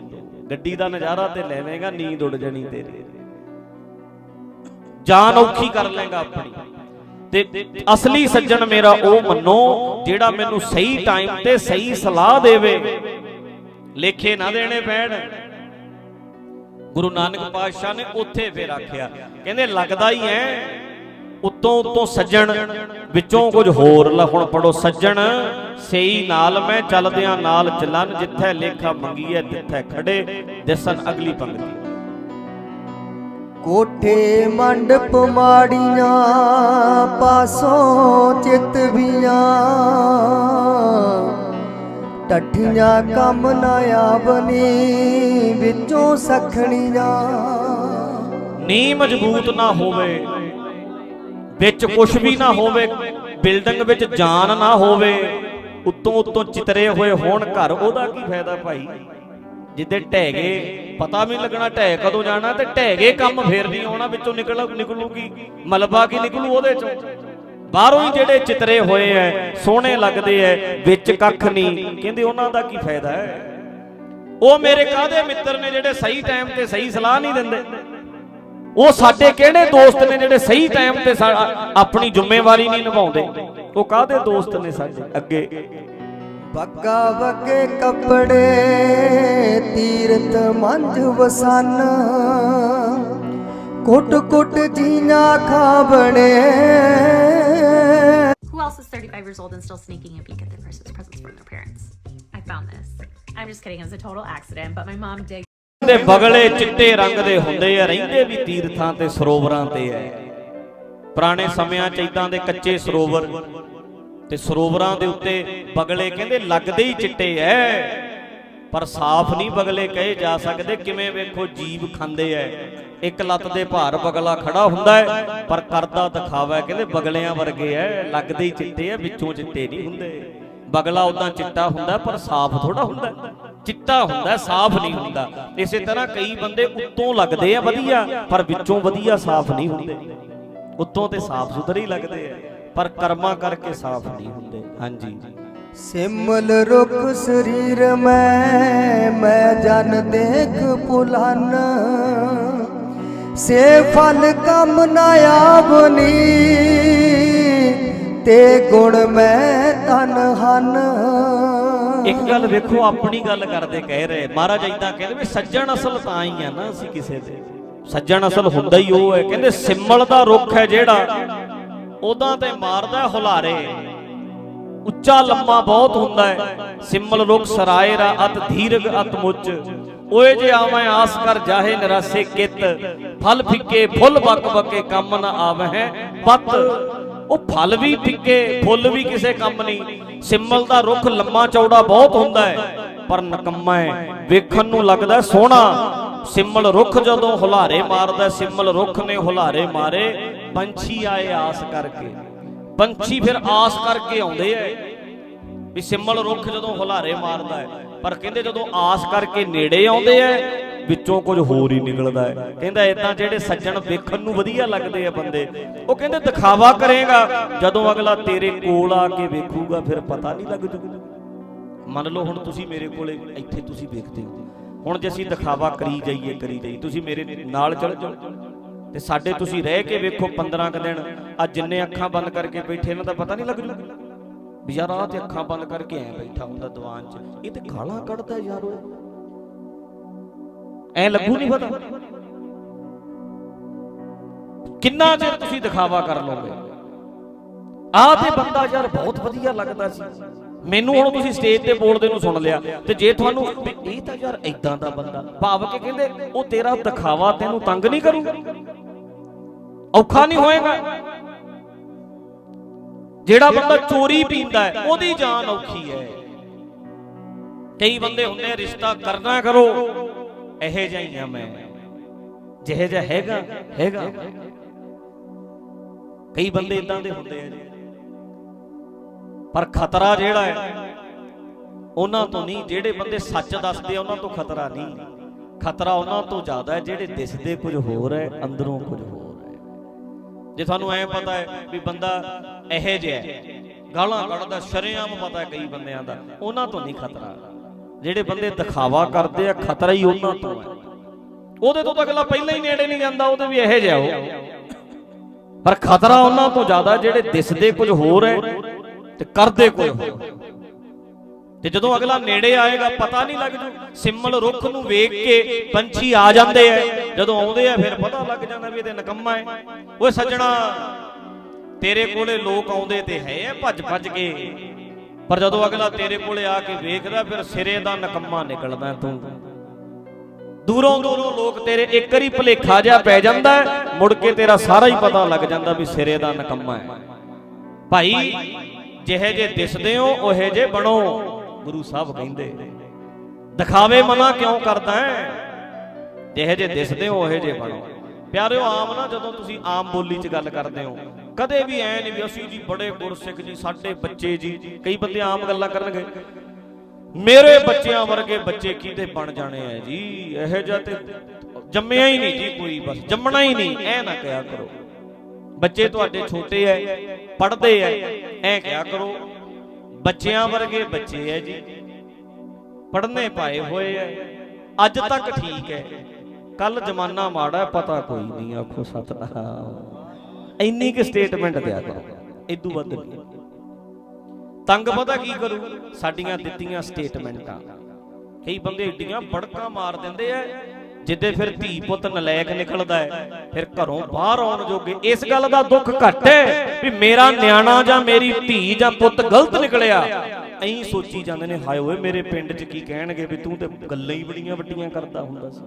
ਤੈਨੂੰ। ਗੱਡੀ ਦਾ ਨਜ਼ਾਰਾ ਤੇ ਲੈਵੇਂਗਾ, ਨੀਂਦ ਉੱਡ ਜਾਣੀ ਤੇਰੀ। ਜਾਨ ਔਖੀ ਕਰ ਲੇਗਾ ਆਪਣੀ। ਤੇ ਅਸਲੀ ਸੱਜਣ ਮੇਰਾ ਉਹ ਮੰਨੋ, ਜਿਹੜਾ ਮੈਨੂੰ ਸਹੀ ਟਾਈਮ ਤੇ ਸਹੀ ਸਲਾਹ ਦੇਵੇ। ਲੇਖੇ ਨਾ ਦੇਣੇ ਪੈਣ। ਗੁਰੂ ਨਾਨਕ ਪਾਤਸ਼ਾਹ ਨੇ ਉੱਥੇ ਫੇਰ ਆਖਿਆ, ਕਹਿੰਦੇ ਲੱਗਦਾ ਹੀ ਐ ਉੱਤੋਂ ਉੱਤੋਂ ਸੱਜਣ ਵਿੱਚੋਂ ਕੁਝ ਹੋਰ ਲਾ ਹੁਣ ਪੜੋ ਸੱਜਣ ਸਹੀ ਨਾਲ ਮੈਂ ਚੱਲਦਿਆਂ ਨਾਲ ਚੱਲਨ ਜਿੱਥੇ ਲੇਖਾ ਮੰਗੀਐ ਤਿੱਥੇ ਖੜੇ ਦਿਸਨ ਅਗਲੀ ਪੰਕਤੀ। ਕੋਠੇ ਮੰਡਪ ਮਾੜੀਆਂ ਪਾਸੋਂ ਚਿਤ ਵੀਆਂ। ਟੱਠੀਆਂ ਕੰਮ ਨਾ ਆਵਨੀ ਵਿੱਚੋਂ ਸਖਣੀਆਂ। ਨੀ ਮਜ਼ਬੂਤ ਨਾ ਹੋਵੇ ਵਿੱਚ ਕੁਝ ਵੀ ਨਾ ਹੋਵੇ ਬਿਲਡਿੰਗ ਵਿੱਚ ਜਾਨ ਨਾ ਹੋਵੇ ਉੱਤੋਂ ਉੱਤੋਂ ਚਿਤਰੇ ਹੋਏ ਹੋਣ ਘਰ ਉਹਦਾ ਕੀ ਫਾਇਦਾ ਭਾਈ? ਜਿੱਦੇ ਢਹਿ ਗਏ ਪਤਾ ਵੀ ਲੱਗਣਾ ਢਹਿ ਕਦੋਂ ਜਾਣਾ ਤੇ ਢਹਿ ਗਏ ਕੰਮ ਫੇਰ ਨਹੀਂ ਆਉਣਾ ਵਿੱਚੋਂ ਨਿਕਲ ਨਿਕਲੂਗੀ ਮਲਬਾ ਕੀ ਨਿਕਲੂ ਉਹਦੇ ਚੋਂ? ਬਾਹਰੋਂ ਹੀ ਜਿਹੜੇ ਚਿਤਰੇ ਹੋਏ ਐ ਸੋਹਣੇ ਲੱਗਦੇ ਐ ਵਿੱਚ ਕੱਖ ਨਹੀਂ। ਕਹਿੰਦੇ ਉਹਨਾਂ ਦਾ ਕੀ ਫਾਇਦਾ ਹੈ? ਉਹ ਮੇਰੇ ਕਾਹਦੇ ਮਿੱਤਰ ਨੇ ਜਿਹੜੇ ਸਹੀ ਟਾਈਮ ਤੇ ਸਹੀ ਸਲਾਹ ਨਹੀਂ ਦਿੰਦੇ? ਉਹ ਸਾਡੇ ਕਿਹੜੇ ਦੋਸਤ ਨੇ ਜਿਹੜੇ ਸਹੀ ਟਾਈਮ ਤੇ ਆਪਣੀ ਜ਼ਿੰਮੇਵਾਰੀ ਨਹੀਂ ਨਿਭਾਉਂਦੇ ਉਹ ਕਾਹਦੇ ਦੋਸਤ ਨੇ ਸਾਡੇ ਅੱਗੇ ਬੱਗਾ ਵਗੇ ਕੱਪੜੇ ਤੀਰਤ ਮੰਝ ਵਸਨ ਕੁੱਟ ਕੁੱਟ ਜੀਆਂ ਖਾਵਣੇ Who else is 35 years old and still sneaking a peek at their Christmas presents from their parents? I found this. I'm just kidding. It was a total accident, but my mom did ਦੇ ਬਗਲੇ ਚਿੱਟੇ ਰੰਗ ਦੇ ਹੁੰਦੇ ਆ, ਰਹਿੰਦੇ ਵੀ ਤੀਰਥਾਂ ਤੇ, ਸਰੋਵਰਾਂ ਤੇ ਐ ਪੁਰਾਣੇ ਸਮਿਆਂ ਚ ਇਦਾਂ ਦੇ ਕੱਚੇ ਸਰੋਵਰ ਤੇ ਸਰੋਵਰਾਂ ਦੇ ਉੱਤੇ ਬਗਲੇ ਕਹਿੰਦੇ ਲੱਗਦੇ ਹੀ ਚਿੱਟੇ ਐ, ਪਰ ਸਾਫ਼ ਨਹੀਂ ਬਗਲੇ ਕਹੇ ਜਾ ਸਕਦੇ, ਕਿਵੇਂ ਵੇਖੋ ਜੀਵ ਖਾਂਦੇ ਐ। ਇੱਕ ਲੱਤ ਦੇ ਭਾਰ ਬਗਲਾ ਖੜਾ ਹੁੰਦਾ ਹੈ ਪਰ ਕਰਦਾ ਦਿਖਾਵਾ ਕਹਿੰਦੇ ਬਗਲਿਆਂ ਵਰਗੇ ਐ, ਲੱਗਦੇ ਹੀ ਚਿੱਟੇ ਐ, ਵਿੱਚੋਂ ਚਿੱਟੇ ਨਹੀਂ ਹੁੰਦੇ। ਬਗਲਾ ਉਦਾਂ ਚਿੱਟਾ ਹੁੰਦਾ, ਪਰ ਸਾਫ਼ ਥੋੜਾ ਹੁੰਦਾ। ਚਿੱਟਾ ਹੁੰਦਾ, ਸਾਫ਼ ਨਹੀਂ ਹੁੰਦਾ। ਇਸੇ ਤਰ੍ਹਾਂ ਕਈ ਬੰਦੇ ਉੱਤੋਂ ਲੱਗਦੇ ਆ ਵਧੀਆ, ਪਰ ਵਿੱਚੋਂ ਵਧੀਆ ਸਾਫ਼ ਨਹੀਂ ਹੁੰਦੇ। ਉੱਤੋਂ ਤੇ ਸਾਫ਼ ਸੁਥਰੇ ਹੀ ਲੱਗਦੇ ਆ, ਪਰ ਕਰਮਾਂ ਕਰਕੇ ਸਾਫ਼ ਨਹੀਂ ਹੁੰਦੇ। ਹਾਂਜੀ। ਸਿਮਲ ਰੁਖ ਸਰੀਰ ਮੈਂ ਮੈਂ ਜਨ ਦੇਖ ਪੁਲਨ। ਸੇ ਫਲ ਕੰਮ ਨਾ ਆਵਨੀ, ਤੇ ਗੁਣ ਮੈਂ ਤਨ ਹਨ। ਇੱਕ ਗੱਲ ਵੇਖੋ, ਆਪਣੀ ਗੱਲ ਕਰਦੇ ਕਹਿ ਰਹੇ। ਮਹਾਰਾਜ ਇਦਾਂ ਕਹਿੰਦੇ ਵੀ ਸੱਜਣ ਅਸਲ ਤਾਂ ਹੀ ਆ ਨਾ ਅਸੀਂ ਕਿਸੇ ਦੇ। ਸੱਜਣ ਅਸਲ ਹੁੰਦਾ ਹੀ ਉਹ ਹੈ। ਕਹਿੰਦੇ ਸਿੰਮਲ ਦਾ ਰੁੱਖ ਹੈ ਜਿਹੜਾ ਉਦਾਂ ਤੇ ਮਾਰਦਾ ਹੁਲਾਰੇ। ਉੱਚਾ ਲੰਮਾ ਬਹੁਤ ਹੁੰਦਾ ਹੈ। ਸਿੰਮਲ ਰੁੱਖ ਸਰਾਏ ਅਤ ਧੀਰਗ ਅਤ ਮੁੱਚ। ਓਏ ਜੇ ਆਵੇਂ ਆਸ ਕਰ ਜਾਹੇ ਨਿਰਾਸੇ ਕਿਤ। ਫਲ ਫਿੱਕੇ ਫੁੱਲ ਬੱਕ ਬਕੇ ਕੰਮ ਨਾ ਆਵਹਿ। ਪਤ ਉਹ ਫਲ ਵੀ ਫਿੱਕੇ, ਫੁੱਲ ਵੀ ਕਿਸੇ ਕੰਮ ਨਹੀਂ। ਸਿੰਮਲ ਦਾ ਰੁੱਖ ਲੰਮਾ ਚੌੜਾ ਬਹੁਤ ਹੁੰਦਾ ਹੈ, ਪਰ ਨਕੰਮਾ ਹੈ। ਵੇਖਣ ਨੂੰ ਲੱਗਦਾ ਸੋਹਣਾ। ਸਿੰਮਲ ਰੁੱਖ ਜਦੋਂ ਹੁਲਾਰੇ ਮਾਰਦਾ ਸਿੰਮਲ ਰੁੱਖ ਨੇ ਹੁਲਾਰੇ ਮਾਰੇ, ਪੰਛੀ ਆਏ ਆਸ ਕਰਕੇ। ਪੰਛੀ ਫਿਰ ਆਸ ਕਰਕੇ ਆਉਂਦੇ ਐ ਵੀ ਸਿੰਮਲ ਰੁੱਖ ਜਦੋਂ ਹੁਲਾਰੇ ਮਾਰਦਾ ਹੈ, ਪਰ ਕਹਿੰਦੇ ਜਦੋਂ ਆਸ ਕਰਕੇ ਨੇੜੇ ਆਉਂਦੇ ਐ ਵਿੱਚੋਂ ਕੁਝ ਹੋਰ ਹੀ ਨਿਕਲਦਾ ਹੈ। ਕਹਿੰਦਾ ਇਦਾਂ ਜਿਹੜੇ ਸੱਜਣ ਵੇਖਣ ਨੂੰ ਵਧੀਆ ਲੱਗਦੇ ਆ ਬੰਦੇ, ਉਹ ਕਹਿੰਦੇ ਦਿਖਾਵਾ ਕਰੇਗਾ, ਜਦੋਂ ਅਗਲਾ ਤੇਰੇ ਕੋਲ ਆ ਕੇ ਵੇਖੂਗਾ, ਫਿਰ ਪਤਾ ਨਹੀਂ ਲੱਗ ਜੂ। ਮੰਨ ਲਓ ਹੁਣ ਤੁਸੀਂ ਮੇਰੇ ਕੋਲੇ ਇੱਥੇ ਤੁਸੀਂ ਵੇਖਦੇ ਹੋ। ਹੁਣ ਜੇ ਅਸੀਂ ਦਿਖਾਵਾ ਕਰੀ ਜਾਈਏ ਕਰੀ ਜਾਈਏ, ਤੁਸੀਂ ਮੇਰੇ ਨਾਲ ਚੱਲ ਜਾਓ। ਤੇ ਸਾਡੇ ਤੁਸੀਂ ਰਹਿ ਕੇ ਵੇਖੋ 15 ਕ ਦਿਨ, ਆ ਜਿੰਨੇ ਅੱਖਾਂ ਬੰਦ ਕਰਕੇ ਬੈਠੇ ਇਹਨਾਂ ਦਾ ਪਤਾ ਨਹੀਂ ਲੱਗ ਜੂ। ਵੀ ਯਾਰ ਆਹ ਤੇ ਅੱਖਾਂ ਬੰਦ ਕਰਕੇ ਐ ਬੈਠਾ ਹੁੰਦਾ ਦੀਵਾਨ 'ਚ। ਇਹ ਤੇ ਗਾਲਾਂ ਕੱਢਦਾ ਯਾਰ ਉਹ। ਐ ਲੱਗੂ ਨਹੀਂ ਪਤਾ। ਕਿੰਨਾ ਚਿਰ ਤੁਸੀਂ ਦਿਖਾਵਾ ਕਰ ਲਓਗੇ? ਆਹ ਤੇ ਬੰਦਾ ਯਾਰ ਬਹੁਤ ਵਧੀਆ ਲੱਗਦਾ ਸੀ। ਮੈਨੂੰ ਹੁਣ ਤੁਸੀਂ ਸਟੇਜ ਤੇ ਬੋਲਦੇ ਨੂੰ ਸੁਣ ਲਿਆ ਤੇ ਜੇ ਤੁਹਾਨੂੰ ਇਹ ਤਾਂ ਯਾਰ ਐਦਾਂ ਦਾ ਬੰਦਾ, ਭਾਵ ਕੇ ਕਹਿੰਦੇ ਉਹ ਤੇਰਾ ਦਿਖਾਵਾ ਤੈਨੂੰ ਤੰਗ ਨਹੀਂ ਕਰੂ? ਔਖਾ ਨਹੀਂ ਹੋਏਗਾ? ਜਿਹੜਾ ਬੰਦਾ ਚੋਰੀ ਪੀਂਦਾ ਹੈ, ਉਹਦੀ ਜਾਨ ਔਖੀ ਹੈ। ਕਈ ਬੰਦੇ ਹੁੰਦੇ ਰਿਸ਼ਤਾ ਕਰਨਾ ਕਰੋ। ਇਹੇ ਜਿਹਾ ਹੀ ਆ ਮੈਂ। ਜਿਹੇ ਜਿਹਾ ਹੈਗਾ ਹੈਗਾ। ਕਈ ਬੰਦੇ ਇਦਾਂ ਦੇ ਹੁੰਦੇ ਆ ਜੀ। ਪਰ ਖਤਰਾ ਜਿਹੜਾ ਹੈ, ਉਹਨਾਂ ਤੋਂ ਨਹੀਂ, ਜਿਹੜੇ ਬੰਦੇ ਸੱਚ ਦੱਸਦੇ ਆ, ਉਹਨਾਂ ਤੋਂ ਖਤਰਾ ਨਹੀਂ। ਖਤਰਾ ਉਹਨਾਂ ਤੋਂ ਜ਼ਿਆਦਾ ਹੈ, ਜਿਹੜੇ ਦਿਸਦੇ ਕੁਝ ਹੋਰ ਹੈ, ਅੰਦਰੋਂ ਕੁਝ ਹੋਰ ਹੈ। ਜੇ ਤੁਹਾਨੂੰ ਐ ਪਤਾ ਹੈ ਵੀ ਬੰਦਾ ਇਹੇ ਜਿਹਾ ਗਾਲਾਂ ਕੱਢਦਾ, ਸ਼ਰੇਆਮ ਪਤਾ ਕਈ ਬੰਦਿਆਂ ਦਾ, ਉਹਨਾਂ ਤੋਂ ਨਹੀਂ ਖਤਰਾ। ਜਿਹੜੇ ਬੰਦੇ ਦਿਖਾਵਾ ਕਰਦੇ ਆ, ਖਤਰਾ ਹੀ ਉਹਨਾਂ ਤੋਂ ਹੈ। ਉਹਦੇ ਤੋਂ ਤਾਂ ਅਗਲਾ ਪਹਿਲਾਂ ਹੀ ਨੇੜੇ ਨਹੀਂ ਜਾਂਦਾ, ਉਹਦੇ ਵੀ ਇਹੋ ਜਿਹਾ ਉਹ। ਪਰ ਖਤਰਾ ਉਹਨਾਂ ਤੋਂ ਜ਼ਿਆਦਾ, ਜਿਹੜੇ ਦਿਸਦੇ ਕੁਝ ਹੋਰ ਹੈ ਤੇ ਕਰਦੇ ਕੁਝ ਹੋਰ। ਤੇ ਜਦੋਂ ਅਗਲਾ ਨੇੜੇ ਆਏਗਾ, ਪਤਾ ਨਹੀਂ ਲੱਗ ਜੂ, ਸਿੰਮਲ ਰੁੱਖ ਨੂੰ ਵੇਖ ਕੇ ਪੰਛੀ ਆ ਜਾਂਦੇ ਐ ਜਦੋਂ ਆਉਂਦੇ ਆ, ਫਿਰ ਪਤਾ ਲੱਗ ਜਾਂਦਾ ਵੀ ਇਹਦੇ ਨਕਮਾ ਹੈ। ਓਏ ਸੱਜਣਾ, ਤੇਰੇ ਕੋਲੇ ਲੋਕ ਆਉਂਦੇ ਤੇ ਹੈ ਭੱਜ ਭੱਜ ਕੇ। ਪਰ ਜਦੋਂ ਅਗਲਾ ਤੇਰੇ ਕੋਲੇ ਆ ਕੇ ਵੇਖਦਾ, ਫਿਰ ਸਿਰੇ ਦਾ ਨਕਮਾ ਨਿਕਲਦਾ ਤੂੰ। ਦੂਰੋਂ ਦੂਰੋਂ ਲੋਕ ਤੇਰੇ ਇੱਕ ਵਾਰੀ ਭਲੇਖਾ ਜਿਹਾ ਪੈ ਜਾਂਦਾ ਮੁੜ ਕੇ ਤੇਰਾ ਸਾਰਾ ਹੀ ਪਤਾ ਲੱਗ ਜਾਂਦਾ ਵੀ ਸਿਰੇ ਦਾ ਨਕਮਾ ਹੈ। ਭਾਈ, ਜਿਹੇ ਜੇ ਦਿਸਦੇ ਹੋ, ਉਹੇ ਜੇ ਬਣੋ, ਗੁਰੂ ਸਾਹਿਬ ਕਹਿੰਦੇ। ਦਿਖਾਵੇ ਮਨਾ ਕਿਉਂ ਕਰਦਾ ਹੈ? ਜਿਹੇ ਜੇ ਦਿਸਦੇ ਹੋ, ਉਹੇ ਜੇ ਬਣੋ। ਪਿਆਰਿਓ, ਆਮ ਨਾ ਜਦੋਂ ਤੁਸੀਂ ਆਮ ਬੋਲੀ 'ਚ ਗੱਲ ਕਰਦੇ ਹੋ ਕਦੇ ਵੀ ਐ ਨਹੀਂ ਵੀ ਅਸੀਂ ਜੀ ਬੜੇ ਗੁਰਸਿੱਖ ਜੀ, ਸਾਡੇ ਬੱਚੇ ਜੀ, ਕਈ ਬੰਦੇ ਆਮ ਗੱਲਾਂ ਕਰਨਗੇ। ਮੇਰੇ ਬੱਚਿਆਂ ਵਰਗੇ ਬੱਚੇ ਕਿਤੇ ਬਣ ਜਾਣੇ ਆ ਜੀ? ਇਹੋ ਜਿਹਾ ਤੇ ਜੰਮਿਆ ਹੀ ਨਹੀਂ ਜੀ ਕੋਈ, ਬਸ ਜੰਮਣਾ ਹੀ ਨਹੀਂ, ਐ ਨਾ ਕਿਹਾ ਕਰੋ। ਬੱਚੇ ਤੁਹਾਡੇ ਛੋਟੇ ਐ, ਪੜ੍ਹਦੇ ਐ ਐ ਕਿਹਾ ਕਰੋ। ਬੱਚਿਆਂ ਵਰਗੇ ਬੱਚੇ ਐ ਜੀ, ਪੜ੍ਹਨੇ ਪਾਏ ਹੋਏ ਐ। ਅੱਜ ਤੱਕ ਠੀਕ ਐ। ਕੱਲ ਜ਼ਮਾਨਾ ਮਾੜਾ ਪਤਾ ਕੋਈ ਨਹੀਂ, ਆਖੋ ਸਤਨਾਮ। ਇੰਨੀ ਕਿ ਸਟੇਟਮੈਂਟ ਦਿਆ ਕਰੋ। ਇਦੋਂ ਵੱਧ ਨਹੀਂ। ਤੰਗ ਪਤਾ ਕੀ ਕਰੂ? ਸਾਡੀਆਂ ਦਿੱਤੀਆਂ ਸਟੇਟਮੈਂਟਾਂ ਕਈ ਬੰਦੇ ਏਡੀਆਂ ਬੜਕਾਂ ਮਾਰ ਦਿੰਦੇ ਐ ਜਿੱਦੇ ਫਿਰ ਧੀ ਪੁੱਤ ਨਲਾਇਕ ਨਿਕਲਦਾ ਹੈ ਫਿਰ ਘਰੋਂ ਬਾਹਰ ਆਉਣ ਜੋਗੇ। ਇਸ ਗੱਲ ਦਾ ਦੁੱਖ ਘੱਟ ਹੈ ਵੀ ਮੇਰਾ ਨਿਆਣਾ ਜਾਂ ਮੇਰੀ ਧੀ ਜਾਂ ਪੁੱਤ ਗਲਤ ਨਿਕਲਿਆ। ਐਂ ਸੋਚੀ ਜਾਂਦੇ ਨੇ ਹਾਏ ਓਏ ਮੇਰੇ ਪਿੰਡ 'ਚ ਕੀ ਕਹਿਣਗੇ ਵੀ ਤੂੰ ਤੇ ਗੱਲਾਂ ਹੀ ਬੜੀਆਂ ਵੱਡੀਆਂ ਕਰਦਾ ਹੁੰਦਾ ਸੀ।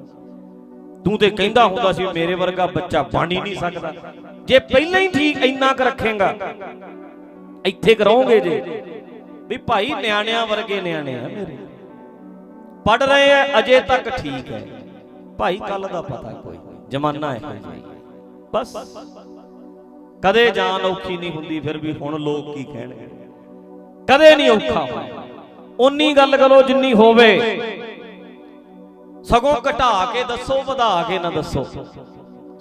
ਤੂੰ ਤੇ ਕਹਿੰਦਾ ਹੁੰਦਾ ਸੀ ਮੇਰੇ ਵਰਗਾ ਬੱਚਾ ਬਣ ਹੀ ਨਹੀਂ ਸਕਦਾ। ਜੇ ਪਹਿਲਾਂ ਹੀ ਠੀਕ ਇੰਨਾ ਕੁ ਰੱਖੇਗਾ, ਇੱਥੇ ਕਰੋਗੇ ਜੇ। ਵੀ ਭਾਈ ਨਿਆਣਿਆਂ ਵਰਗੇ ਨਿਆਣੇ ਆ ਮੇਰੇ। ਪੜ ਰਹੇ ਆ, ਅਜੇ ਤੱਕ ਠੀਕ ਹੈ। ਭਾਈ ਕੱਲ ਦਾ ਪਤਾ ਕੋਈ, ਜਮਾਨਾ ਇਹੋ ਜਿਹਾ ਬਸ। ਕਦੇ ਜਾਨ ਔਖੀ ਨਹੀਂ ਹੁੰਦੀ, ਫਿਰ ਵੀ ਹੁਣ ਲੋਕ ਕੀ ਕਹਿਣਗੇ? ਕਦੇ ਨਹੀਂ ਔਖਾ ਹੋਇਆ ਉਨੀ ਗੱਲ ਕਰੋ ਜਿੰਨੀ ਹੋਵੇ। ਸਗੋਂ ਘਟਾ ਕੇ ਦੱਸੋ, ਵਧਾ ਕੇ ਨਾ ਦੱਸੋ।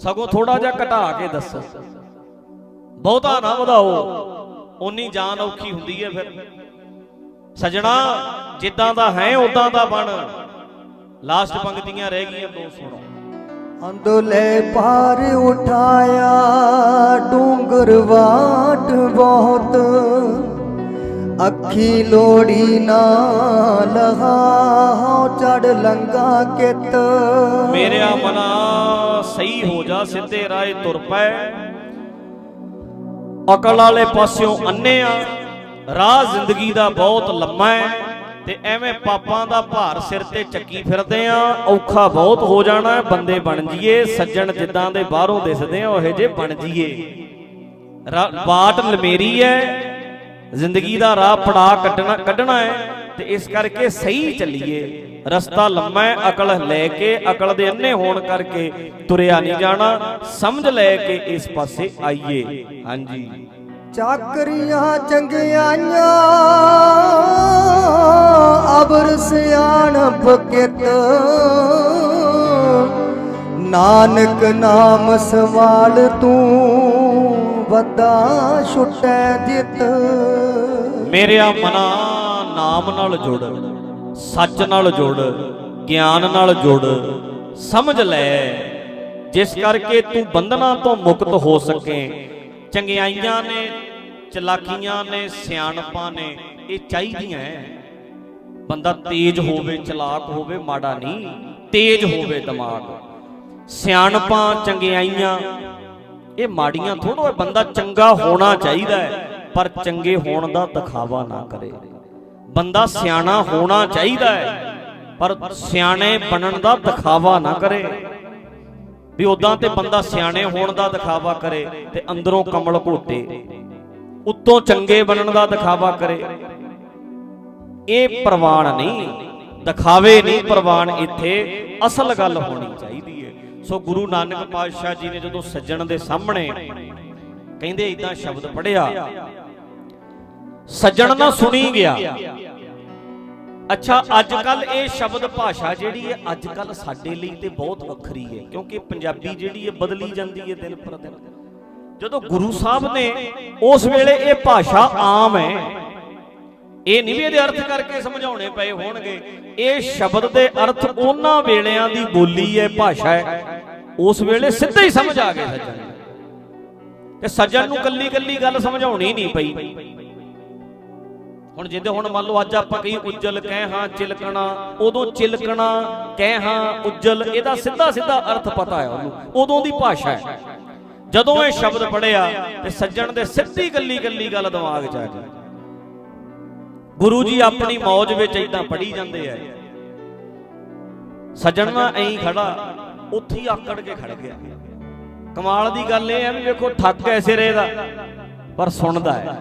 ਸਗੋਂ ਥੋੜਾ ਜਿਹਾ ਘਟਾ ਕੇ ਦੱਸੋ। ਬਹੁਤਾ ਨਾ ਵਧਾਓ। ਉਨੀ ਜਾਨ ਔਖੀ ਹੁੰਦੀ ਹੈ ਫਿਰ। ਸਜਣਾ ਜਿੱਦਾਂ ਦਾ ਹੈ ਉਦਾਂ ਦਾ ਬਣ। ਲਾਸਟ ਪੰਕਤੀਆਂ ਰਹਿ ਗਈਆਂ, ਦੋ ਸੁਣੋ। ਅੰਦੋਲੇ ਪਾਰ ਉਠਾਇਆ, ਡੂੰਗਰ ਵਾਟ ਬਹੁਤ। ਅੱਖੀ ਲੋੜੀ ਨਾ ਲਹਾ ਚੜ ਲੰਗਾ ਕਿਤ। ਮੇਰਿਆ ਮਨਾ ਸਹੀ ਹੋ ਜਾ, ਸਿੱਧੇ ਰਾਹ ਤੁਰ ਪੈ। ਅਕਲ ਵਾਲੇ ਪਾਸਿਓਂ ਅੰਨੇ ਆ ਰਾਹ ਜ਼ਿੰਦਗੀ ਦਾ ਬਹੁਤ ਲੰਮਾ ਹੈ ਤੇ ਐਵੇਂ ਪਾਪਾਂ ਦਾ ਭਾਰ ਸਿਰ ਤੇ ਚੱਕੀ ਫਿਰਦੇ ਆ, ਔਖਾ ਬਹੁਤ ਹੋ ਜਾਣਾ ਹੈ, ਬੰਦੇ ਬਣ ਜੀਏ ਸੱਜਣ ਜਿੱਦਾਂ ਦੇ ਬਾਹਰੋਂ ਦਿਸਦੇ ਆ, ਉਹੇ ਜੇ ਬਣ ਜੀਏ ਰਾ- ਬਾਟ ਲਮੇਰੀ ਹੈ ਜ਼ਿੰਦਗੀ ਦਾ ਰਾਹ ਪੜਾ ਕੱਢਣਾ ਕੱਢਣਾ ਹੈ ਤੇ ਇਸ ਕਰਕੇ ਸਹੀ ਚੱਲੀਏ। ਰਸਤਾ ਲੰਮਾ ਹੈ, ਅਕਲ ਲੈ ਕੇ, ਅਕਲ ਦੇ ਅੰਨੇ ਹੋਣ ਕਰਕੇ ਤੁਰਿਆ ਨਹੀਂ ਜਾਣਾ, ਸਮਝ ਲੈ ਕੇ ਇਸ ਪਾਸੇ ਆਈਏ। ਹਾਂਜੀ। ਚਾਕਰੀਆਂ ਚੰਗਿਆਈਆਂ, ਅਬਰ ਸਿਆਣਪ ਕਿਤ ਨਾਨਕ ਨਾਮ ਸਵਾਲ ਤੂੰ ਵੱਡਾ ਛੁਟੈ ਜਿਤ। ਮੇਰਿਆ ਮਨਾ ਨਾਮ ਨਾਲ ਜੁੜ, ਸੱਚ ਨਾਲ ਜੁੜ, ਗਿਆਨ ਨਾਲ ਜੁੜ। ਸਮਝ ਲੈ, ਜਿਸ ਕਰਕੇ ਤੂੰ ਬੰਧਨਾਂ ਤੋਂ ਮੁਕਤ ਹੋ ਸਕੇ। ਚੰਗਿਆਈਆਂ ਨੇ, ਚਲਾਕੀਆਂ ਨੇ, ਸਿਆਣਪਾਂ ਨੇ, ਇਹ ਚਾਹੀਦੀਆਂ ਹੈ ਬੰਦਾ ਤੇਜ ਹੋਵੇ, ਚਲਾਕ ਹੋਵੇ, ਮਾੜਾ ਨਹੀਂ, ਤੇਜ ਹੋਵੇ ਦਿਮਾਗ। ਸਿਆਣਪਾਂ, ਚੰਗਿਆਈਆਂ ਇਹ ਮਾੜੀਆਂ ਥੋੜੋ ਬੰਦਾ ਚੰਗਾ ਹੋਣਾ ਚਾਹੀਦਾ ਹੈ, ਪਰ ਚੰਗੇ ਹੋਣ ਦਾ ਦਿਖਾਵਾ ਨਾ ਕਰੇ। ਬੰਦਾ ਸਿਆਣਾ ਹੋਣਾ ਚਾਹੀਦਾ ਹੈ, ਪਰ ਸਿਆਣੇ ਬਣਨ ਦਾ ਦਿਖਾਵਾ ਨਾ ਕਰੇ। ਵੀ ਉਦਾਂ ਤੇ ਬੰਦਾ ਸਿਆਣੇ ਹੋਣ ਦਾ ਦਿਖਾਵਾ ਕਰੇ ਤੇ ਅੰਦਰੋਂ ਕਮਲ ਘੋਟੇ, ਉੱਤੋਂ ਚੰਗੇ ਬਣਨ ਦਾ ਦਿਖਾਵਾ ਕਰੇ। ਇਹ ਪ੍ਰਵਾਨ ਨਹੀਂ, ਦਿਖਾਵੇ ਨਹੀਂ ਪ੍ਰਵਾਨ ਇੱਥੇ, ਅਸਲ ਗੱਲ ਹੋਣੀ ਚਾਹੀਦੀ। ਸੋ ਗੁਰੂ ਨਾਨਕ ਪਾਤਸ਼ਾਹ ਜੀ ਨੇ ਜਦੋਂ ਸੱਜਣ ਦੇ ਸਾਹਮਣੇ ਕਹਿੰਦੇ ਇਦਾਂ ਸ਼ਬਦ ਪੜਿਆ ਸੱਜਣ ਨਾ ਸੁਣੀ ਗਿਆ। ਅੱਛਾ ਅੱਜ ਕੱਲ ਇਹ ਸ਼ਬਦ ਭਾਸ਼ਾ ਜਿਹੜੀ ਹੈ ਅੱਜ ਕੱਲ ਸਾਡੇ ਲਈ ਤੇ ਬਹੁਤ ਵੱਖਰੀ ਹੈ, ਕਿਉਂਕਿ ਪੰਜਾਬੀ ਜਿਹੜੀ ਹੈ, ਬਦਲੀ ਜਾਂਦੀ ਹੈ ਦਿਨ ਪਰ ਦਿਨ। ਜਦੋਂ ਗੁਰੂ ਸਾਹਿਬ ਨੇ ਉਸ ਵੇਲੇ ਇਹ ਭਾਸ਼ਾ ਆਮ ਹੈ ਇਹ ਨਹੀਂ ਵੀ ਇਹਦੇ ਅਰਥ ਕਰਕੇ ਸਮਝਾਉਣੇ ਪਏ ਹੋਣਗੇ। ਇਹ ਸ਼ਬਦ ਦੇ ਅਰਥ ਉਹਨਾਂ ਵੇਲਿਆਂ ਦੀ ਬੋਲੀ ਹੈ, ਭਾਸ਼ਾ ਹੈ। ਉਸ ਵੇਲੇ ਸਿੱਧਾ ਹੀ ਸਮਝ ਆ ਗਏ ਸੱਜਣ। ਤੇ ਸੱਜਣ ਨੂੰ ਕੱਲੀ ਕੱਲੀ ਗੱਲ ਸਮਝਾਉਣੀ ਨਹੀਂ ਪਈ। ਹੁਣ ਜਿੱਦੇ ਹੁਣ ਮੰਨ ਲਓ ਅੱਜ ਆਪਾਂ ਕਹੀ ਉੱਜਲ ਕਹਿ ਹਾਂ, ਚਿਲਕਣਾ, ਉਦੋਂ ਚਿਲਕਣਾ ਕਹਿ ਹਾਂ, ਉੱਜਲ, ਇਹਦਾ ਸਿੱਧਾ ਸਿੱਧਾ ਅਰਥ ਪਤਾ ਹੈ ਉਹਨੂੰ। ਉਦੋਂ ਦੀ ਭਾਸ਼ਾ ਹੈ। ਜਦੋਂ ਇਹ ਸ਼ਬਦ ਪੜਿਆ ਤੇ ਸੱਜਣ ਦੇ ਸਿੱਧੀ ਕੱਲੀ ਕੱਲੀ ਗੱਲ ਦਿਮਾਗ 'ਚ ਆ ਗਈ ਗੁਰੂ ਜੀ ਆਪਣੀ ਮੌਜ ਵਿੱਚ ਇਦਾਂ ਪੜੀ ਜਾਂਦੇ ਆ। ਸੱਜਣ ਨਾ ਐਂ ਖੜਾ, ਉੱਥੇ ਆਕੜ ਕੇ ਖੜ ਗਿਆ। ਕਮਾਲ ਦੀ ਗੱਲ ਇਹ ਹੈ ਵੀ ਵੇਖੋ, ਠੱਗ ਐ ਸਿਰੇ ਦਾ, ਪਰ ਸੁਣਦਾ ਹੈ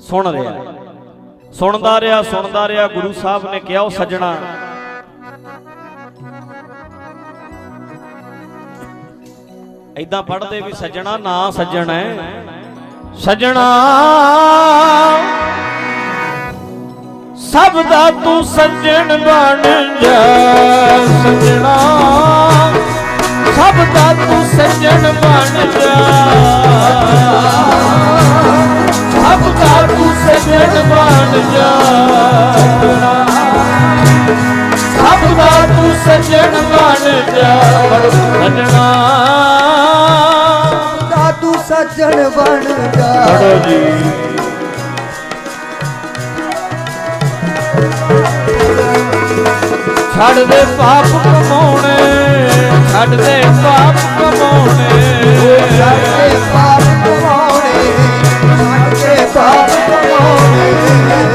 ਸੁਣ ਰਿਹਾ। ਸੁਣਦਾ ਰਿਹਾ ਸੁਣਦਾ ਰਿਹਾ, ਗੁਰੂ ਸਾਹਿਬ ਨੇ ਕਿਹਾ ਉਹ ਸੱਜਣਾ ਐਦਾਂ ਪੜਦੇ ਵੀ ਸੱਜਣਾ ਨਾ ਸੱਜਣ ਹੈ ਸੱਜਣਾ ਸਭ ਦਾ ਤੂੰ ਸੱਜਣ ਬਣ ਜਾ। ਸੱਜਣਾ। ਸਭ ਦਾ ਤੂੰ ਸੱਜਣ ਬਣ ਜਾ। ਸਭ ਦਾ ਤੂੰ ਸੱਜਣ ਬਣ ਜਾ। ਸਭ ਦਾ ਤੂੰ ਸੱਜਣ ਬਣ ਜਾ। ਸੱਜਣਾ। ਦਾ ਤੂੰ ਸੱਜਣ ਬਣ ਜਾ। ਜੀ। ਛੱਡ ਦੇ ਪਾਪ ਕਮਾਉਣੇ ਛੱਡ ਦੇ ਪਾਪ ਕਮਾਉਣੇ। ਛੱਡ ਕੇ ਪਾਪ ਕਮਾਉਣੇ ਛੱਡ ਕੇ ਪਾਪ ਕਮਾਉਣੇ।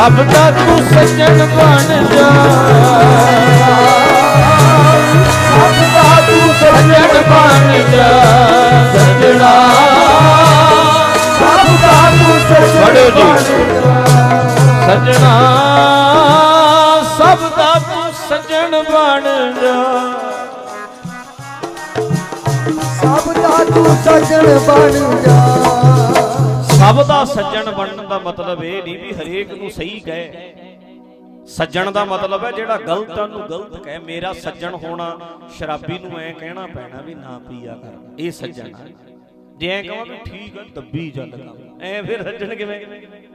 ਸਭ ਦਾ ਤੂੰ ਸੱਜਣ ਬਣ ਜਾ। ਸਭ ਦਾ ਤੂੰ ਸੱਜਣ ਬਣ ਜਾ। ਸੱਜਣਾ। ਸਭ ਦਾ ਤੂੰ ਸੱਜਣ ਬਣ ਜਾ। ਸੱਜਣਾ। ਸਭ ਦਾ ਤੂੰ ਸੱਜਣ ਬਣ ਜਾ। ਸਭ ਦਾ ਤੂੰ ਸੱਜਣ ਬਣ ਜਾ। ਸਭ ਦਾ ਸੱਜਣ ਬਣਨ ਮਤਲਬ ਇਹ ਨਹੀਂ ਵੀ ਹਰੇਕ ਨੂੰ ਸਹੀ ਕਹੇ। ਸੱਜਣ ਦਾ ਮਤਲਬ ਹੈ ਜਿਹੜਾ ਗਲਤ ਆ ਗਲਤ ਕਹੇ। ਮੇਰਾ ਸੱਜਣ ਹੋਣਾ, ਸ਼ਰਾਬੀ ਨੂੰ ਐ ਕਹਿਣਾ ਪੈਣਾ ਵੀ ਨਾ ਪੀਆ ਕਰ। ਇਹ ਸੱਜਣ ਆ। ਜੇ ਐ ਕਹਾਂ ਵੀ ਠੀਕ ਆ, ਦੱਬੀ ਚੱਲ ਕੰਮ। ਐ ਫਿਰ ਸੱਜਣ ਕਿਵੇਂ?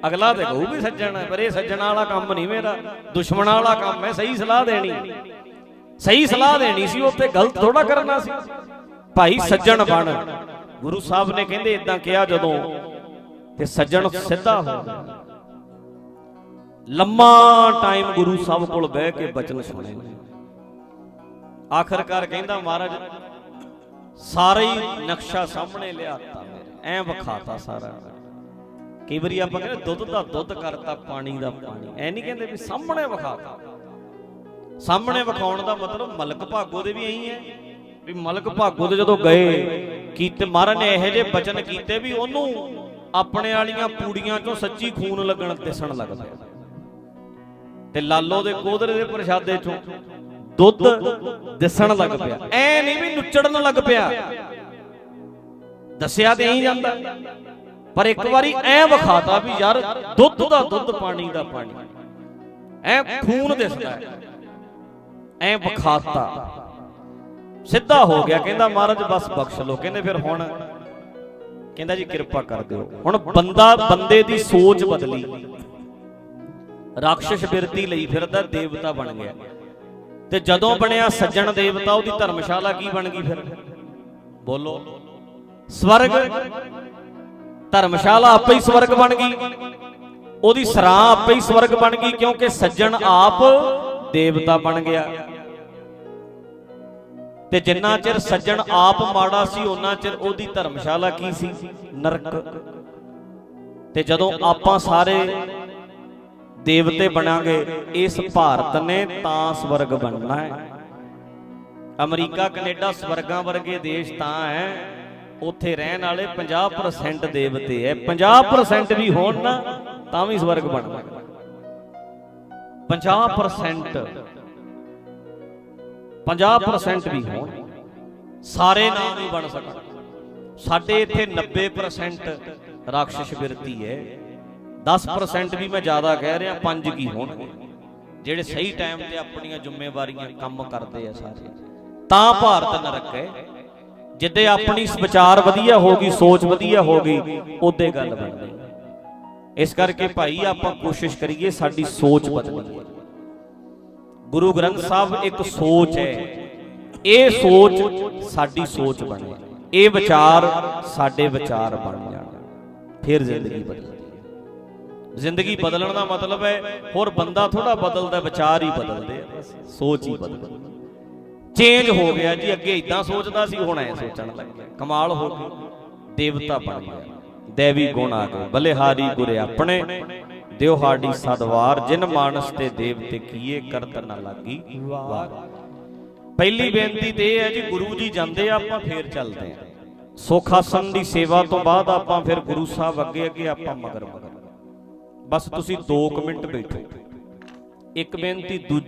ਅਗਲਾ ਤੇ ਕਹੂ ਵੀ ਸੱਜਣ ਹੈ ਪਰ ਇਹ ਸੱਜਣ ਵਾਲਾ ਕੰਮ ਨਹੀਂ ਮੇਰਾ। ਦੁਸ਼ਮਣਾਂ ਵਾਲਾ ਕੰਮ ਹੈ, ਸਹੀ ਸਲਾਹ ਦੇਣੀ। ਸਹੀ ਸਲਾਹ ਦੇਣੀ ਸੀ ਉੱਤੇ ਗਲਤ ਥੋੜਾ ਕਰਨਾ ਸੀ। ਭਾਈ ਸੱਜਣ ਬਣ। ਗੁਰੂ ਸਾਹਿਬ ਨੇ ਕਹਿੰਦੇ ਇਦਾਂ ਕਿਹਾ ਜਦੋਂ ਤੇ ਸੱਜਣ ਸਿੱਧਾ ਹੋ ਗਿਆ ਲੰਮਾ ਟਾਈਮ ਗੁਰੂ ਸਾਹਿਬ ਕੋਲ ਬਹਿ ਕੇ ਬਚਨ ਸੁਣੇ। ਆਖਰਕਾਰ ਕਹਿੰਦਾ, ਮਹਾਰਾਜ, ਸਾਰੇ ਹੀ ਨਕਸ਼ਾ ਸਾਹਮਣੇ ਲਿਆਤਾ ਐ ਵਿਖਾਤਾ ਸਾਰਾ। ਕਈ ਵਾਰੀ ਆਪਾਂ ਕਹਿੰਦੇ, ਦੁੱਧ ਦਾ ਦੁੱਧ ਕਰਤਾ, ਪਾਣੀ ਦਾ ਪਾਣੀ। ਐ ਨਹੀਂ ਕਹਿੰਦੇ ਵੀ ਸਾਹਮਣੇ ਵਿਖਾਤਾ। ਸਾਹਮਣੇ ਵਿਖਾਉਣ ਦਾ ਮਤਲਬ ਮਲਕ ਭਾਗੋ ਦੇ ਵੀ ਐਂ ਹੈ। ਵੀ ਮਲਕ ਭਾਗੋ ਦੇ ਜਦੋਂ ਗਏ, ਕੀਤੇ ਮਹਾਰਾਜ ਨੇ ਇਹੋ ਜਿਹੇ ਬਚਨ ਕੀਤੇ ਵੀ ਉਹਨੂੰ ਆਪਣੇ ਵਾਲੀਆਂ ਪੂੜੀਆਂ ਚੋਂ ਸੱਚੀ ਖੂਨ ਲੱਗਣ ਦਿਸਣ ਲੱਗ ਪਿਆ ਤੇ ਲਾਲੋ ਦੇ ਕੋਧਰੇ ਦੇ ਪ੍ਰਸ਼ਾਦੇ ਚੋਂ ਦੁੱਧ ਦਿਸਣ ਲੱਗ ਪਿਆ। ਐ ਨਹੀਂ ਵੀ ਨੁੱਚੜਨ ਲੱਗ ਪਿਆ। ਦੱਸਿਆ ਤੇ ਐਂ ਜਾਂਦਾ। ਪਰ ਇੱਕ ਵਾਰੀ ਐ ਵਿਖਾਤਾ ਵੀ ਯਾਰ, ਦੁੱਧ ਦਾ ਦੁੱਧ, ਪਾਣੀ ਦਾ ਪਾਣੀ। ਐ ਖੂਨ ਦਿਸਦਾ ਹੈ। ਐ ਵਿਖਾਤਾ। ਸਿੱਧਾ ਹੋ ਗਿਆ, ਕਹਿੰਦਾ ਮਹਾਰਾਜ ਬਸ ਬਖਸ਼ ਲਓ। ਕਹਿੰਦੇ ਫਿਰ ਹੁਣ ਕਹਿੰਦਾ ਜੀ, ਕਿਰਪਾ ਕਰ ਦਿਓ। ਹੁਣ ਬੰਦਾ ਬੰਦੇ ਦੀ ਸੋਚ ਬਦਲੀ। ਰਾਖਸ਼ ਬਿਰਤੀ ਲਈ ਫਿਰਦਾ, ਦੇਵਤਾ ਬਣ ਗਿਆ। ਤੇ ਜਦੋਂ ਬਣਿਆ ਸੱਜਣ ਦੇਵਤਾ, ਉਹਦੀ ਧਰਮਸ਼ਾਲਾ ਕੀ ਬਣ ਗਈ ਫਿਰ? ਬੋਲੋ, ਸਵਰਗ। ਧਰਮਸ਼ਾਲਾ ਆਪੇ ਹੀ ਸਵਰਗ ਬਣ ਗਈ। ਉਹਦੀ ਸਰਾਂ ਆਪੇ ਹੀ ਸਵਰਗ ਬਣ ਗਈ, ਕਿਉਂਕਿ ਸੱਜਣ ਆਪ ਦੇਵਤਾ ਬਣ ਗਿਆ। ਤੇ ਜਿੰਨਾ ਚਿਰ ਸੱਜਣ ਆਪ ਮਾੜਾ ਸੀ ਉਹਨਾਂ ਚਿਰ ਉਹਦੀ ਧਰਮਸ਼ਾਲਾ ਕੀ ਸੀ? ਨਰਕ। ਤੇ ਜਦੋਂ ਆਪਾਂ ਸਾਰੇ ਦੇਵਤੇ ਬਣਾਂਗੇ, ਇਸ ਭਾਰਤ ਨੇ ਤਾਂ ਸਵਰਗ ਬਣਨਾ ਹੈ। ਅਮਰੀਕਾ, ਕੈਨੇਡਾ ਸਵਰਗਾਂ ਵਰਗੇ ਦੇਸ਼ ਤਾਂ ਹੈ। ਉੱਥੇ ਰਹਿਣ ਵਾਲੇ 50% ਦੇਵਤੇ ਹੈ। 50% ਵੀ ਹੋਣ ਨਾ, ਤਾਂ ਵੀ ਸਵਰਗ ਬਣ ਸਕਦਾ 50% 50% ਵੀ ਹੋਣ। ਸਾਰੇ ਨਾ ਵੀ ਬਣ ਸਕਣ। ਸਾਡੇ ਇੱਥੇ 90% ਰਾਖਸ਼ ਬਿਰਤੀ ਹੈ। 10% ਵੀ ਮੈਂ ਜ਼ਿਆਦਾ ਕਹਿ ਰਿਹਾ ਪੰਜ ਕੀ ਹੋਣਗੇ ਜਿਹੜੇ ਸਹੀ ਟਾਈਮ ਤੇ ਆਪਣੀਆਂ ਜ਼ਿੰਮੇਵਾਰੀਆਂ ਕੰਮ ਕਰਦੇ ਆ ਸਾਰੇ। ਤਾਂ ਭਾਰਤ ਨਰਕ ਹੈ। ਜਿੱਦੇ ਆਪਣੀ ਵਿਚਾਰ ਵਧੀਆ ਹੋਗੀ ਸੋਚ ਵਧੀਆ ਹੋਗੀ ਉਹਦੇ ਗੱਲ ਬਣਦੀ ਇਸ ਕਰਕੇ ਭਾਈ ਆਪਾਂ ਕੋਸ਼ਿਸ਼ ਕਰੀਏ ਸਾਡੀ ਸੋਚ ਬਦਲੀਏ। ਗੁਰੂ ਗ੍ਰੰਥ ਸਾਹਿਬ ਇੱਕ ਸੋਚ ਹੈ। ਇਹ ਸੋਚ ਸਾਡੀ ਸੋਚ ਬਣੇ ਇਹ ਵਿਚਾਰ ਸਾਡੇ ਵਿਚਾਰ ਬਣ ਜਾਣ। ਫਿਰ ਜ਼ਿੰਦਗੀ ਬਦਲਦੀ ਜ਼ਿੰਦਗੀ ਬਦਲਣ ਦਾ ਮਤਲਬ ਹੈ, ਹੋਰ ਬੰਦਾ ਥੋੜਾ ਬਦਲਦਾ, ਵਿਚਾਰ ਹੀ ਬਦਲਦੇ ਆ। ਸੋਚ ਹੀ ਬਦਲਦੀ ਚੇਂਜ ਹੋ ਗਿਆ ਜੀ, ਅੱਗੇ ਇਦਾਂ ਸੋਚਦਾ ਸੀ, ਹੁਣ ਐ ਸੋਚਣ ਲੱਗ ਗਿਆ। ਕਮਾਲ ਹੋ ਗਈ। ਦੇਵਤਾ ਬਣ ਗਿਆ। ਦੇਵੀ ਗੁਣ ਆ ਗਏ। ਬਲਿਹਾਰੀ ਗੁਰੇ ਆਪਣੇ। ਦਿਓ ਹਾਡੀ ਸਦਵਾਰ ਜਿਨ ਮਾਨਸ ਤੇ ਦੇਵਤੇ ਕੀਏ ਕਰਤ ਨਾ ਲਾਗੀ। ਵਾਹ। ਪਹਿਲੀ ਬੇਨਤੀ ਤੇ ਇਹ ਹੈ ਜੀ ਗੁਰੂ ਜੀ ਜਾਂਦੇ ਆ ਆਪਾਂ ਫੇਰ ਚੱਲਦੇ ਆ। ਸੁਖ ਆਸਨ ਦੀ ਸੇਵਾ ਤੋਂ ਬਾਅਦ ਆਪਾਂ ਫਿਰ ਗੁਰੂ ਸਾਹਿਬ ਅੱਗੇ ਅੱਗੇ ਆਪਾਂ ਮਗਰ ਮਗਰ ਬਸ ਤੁਸੀਂ 2 ਮਿੰਟ ਬੈਠੋ। ਇੱਕ ਬੇਨਤੀ ਦੂਜੀ